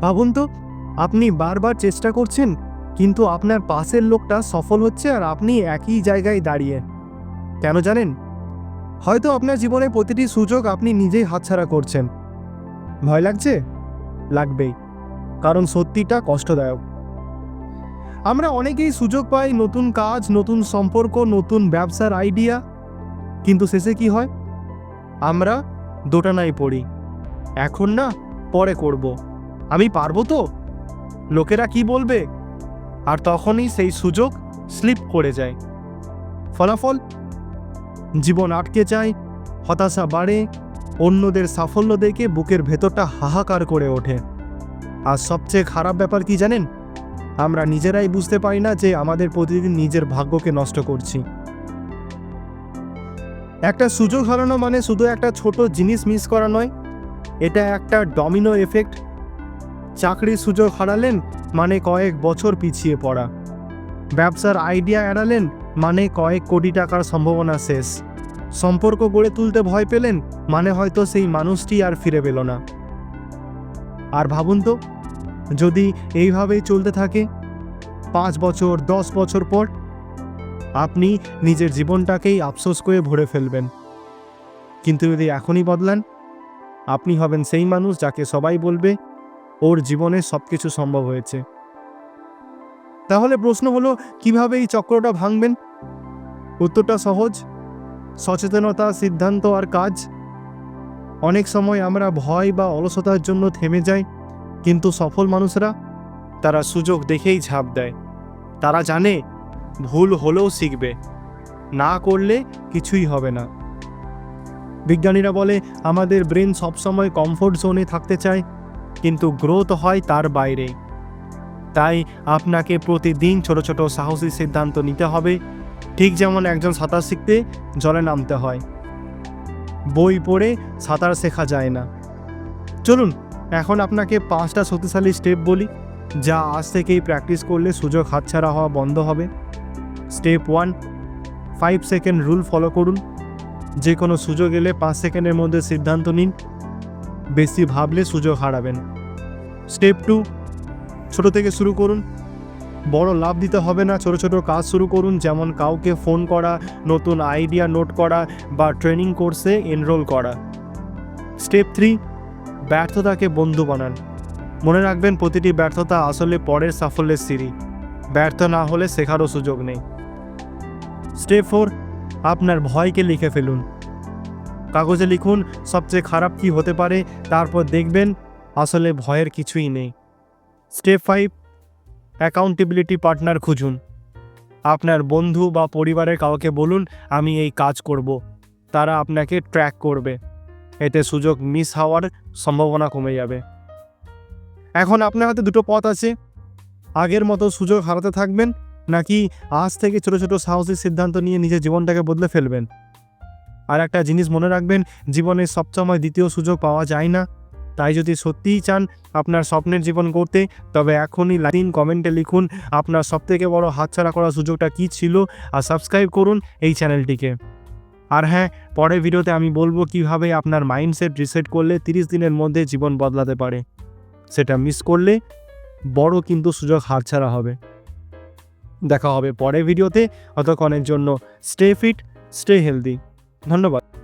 ভাবুন তো, আপনি বারবার চেষ্টা করছেন, কিন্তু আপনার পাশের লোকটা সফল হচ্ছে আর আপনি একই জায়গায় দাঁড়িয়ে। কেন জানেন? হয়তো আপনার জীবনে প্রতিটি সুযোগ আপনি নিজেই হাতছাড়া করছেন। ভয় লাগছে? লাগবেই, কারণ সত্যিটা কষ্টদায়ক। আমরা অনেকেই সুযোগ পাই নতুন কাজ, নতুন সম্পর্ক, নতুন ব্যবসার আইডিয়া কিন্তু শেষে কি হয়? আমরা দোটানায় পড়ি। এখন না, পরে করব। আমি পারব তো? লোকেরা কি বলবে? আর তখনই সেই সুযোগ স্লিপ করে যায়। ফলাফল? জীবন আটকে যায়, হতাশা বাড়ে, অন্যদের সাফল্য দেখে বুকের ভেতরটা হাহাকার করে ওঠে। আর সবচেয়ে খারাপ ব্যাপার কি জানেন? আমরা নিজেরাই বুঝতে পারি না যে আমাদের প্রতিদিন নিজের ভাগ্যকে নষ্ট করছি। একটা সুযোগ হারানো মানে শুধু একটা ছোট জিনিস মিস করা নয়, এটা একটা ডমিনো এফেক্ট চাকরির সুযোগ হারালেন মানে কয়েক বছর পিছিয়ে পড়া। ব্যবসার আইডিয়া এড়ালেন মানে কয়েক কোটি টাকার সম্ভাবনা শেষ। সম্পর্ক গড়ে তুলতে ভয় পেলেন মানে হয়তো সেই মানুষটি আর ফিরে পেল না। আর ভাবুন তো, যদি এইভাবেই চলতে থাকে, পাঁচ বছর, দশ বছর পর আপনি নিজের জীবনটাকেই আফসোস করে ভরে ফেলবেন। কিন্তু যদি এখনই বদলান, আপনি হবেন সেই মানুষ যাকে সবাই বলবে ওর জীবনে সব কিছু সম্ভব হয়েছে। তাহলে প্রশ্ন হলো, কীভাবে এই চক্রটা ভাঙবেন? উত্তরটা সহজ। সচেতনতা, সিদ্ধান্ত আর কাজ। অনেক সময় আমরা ভয় বা অলসতার জন্য থেমে যাই, কিন্তু সফল মানুষরা তারা সুযোগ দেখেই ঝাঁপ দেয়। তারা জানে ভুল হলেও শিখবে। না করলে কিছুই হবে না। বিজ্ঞানীরা বলে, আমাদের ব্রেন সবসময় কমফোর্ট জোনে থাকতে চায়। কিন্তু গ্রোথ হয় তার বাইরে। তাই আপনাকে প্রতিদিন ছোট ছোট সাহসী সিদ্ধান্ত নিতে হবে। ঠিক যেমন একজন সাঁতার শিখতে জলে নামতে হয়। বই পড়ে সাঁতার শেখা যায় না। চলুন, এখন আপনাকে পাঁচটা শক্তিশালী স্টেপ বলি, যা আজ থেকেই প্র্যাকটিস করলে সুযোগ হাতছাড়া হওয়া বন্ধ হবে। Step one five second rule follow করুন। যে কোনো সুযোগ এলে পাঁচ সেকেন্ডের মধ্যে সিদ্ধান্ত নিন। বেশি ভাবলে সুযোগ হারাবেন। স্টেপ টু ছোট থেকে শুরু করুন। বড় লাভ দিতে হবে না, ছোট ছোট কাজ শুরু করুন, যেমন কাউকে ফোন করা, নতুন আইডিয়া নোট করা বা ট্রেনিং কোর্সে এনরোল করা। স্টেপ থ্রি ব্যর্থতাকে বন্ধু বানান। মনে রাখবেন, প্রতিটি ব্যর্থতা আসলে পরের সাফল্যের সিঁড়ি। ব্যর্থ না হলে শেখারও সুযোগ নেই। স্টেপ ফোর আপনার ভয়কে লিখে ফেলুন। কাগজে লিখুন, সবচেয়ে খারাপ কি হতে পারে, তারপর দেখবেন আসলে ভয়ের কিছুই নেই। স্টেপ ফাইভ অ্যাকাউন্টেবিলিটি পার্টনার খুঁজুন। আপনার বন্ধু বা পরিবারের কাউকে বলুন, আমি এই কাজ করব। তারা আপনাকে ট্র্যাক করবে। এতে সুযোগ মিস হওয়ার সম্ভাবনা কমে যাবে। এখন আপনার হাতে দুটো পথ আছে। আগের মতো সুযোগ হারাতে থাকবেন, নাকি আজ থেকে ছোট ছোট সাহসী সিদ্ধান্ত নিয়ে নিজের জীবনটাকে বদলে ফেলবেন? আর একটা জিনিস মনে রাখবেন জীবনে সবসময় দ্বিতীয় সুযোগ পাওয়া যায় না। তাই যদি সত্যিই চান আপনার স্বপ্নের জীবন করতে তবে এখনই লাইন কমেন্টে লিখুন আপনার সবথেকে বড় হাতছাড়া করার সুযোগটা কী ছিল আর সাবস্ক্রাইব করুন এই চ্যানেলটিকে। আর হ্যাঁ পরের ভিডিওতে আমি বলব কীভাবে আপনার মাইন্ডসেট রিসেট করলে তিরিশ দিনের মধ্যে জীবন বদলাতে পারে। সেটা মিস করলে বড় কিন্তু সুযোগ হাতছাড়া হবে। দেখা হবে পরের ভিডিওতে। অতক্ষণের জন্য স্টে ফিট, স্টে হেলদি। ধন্যবাদ।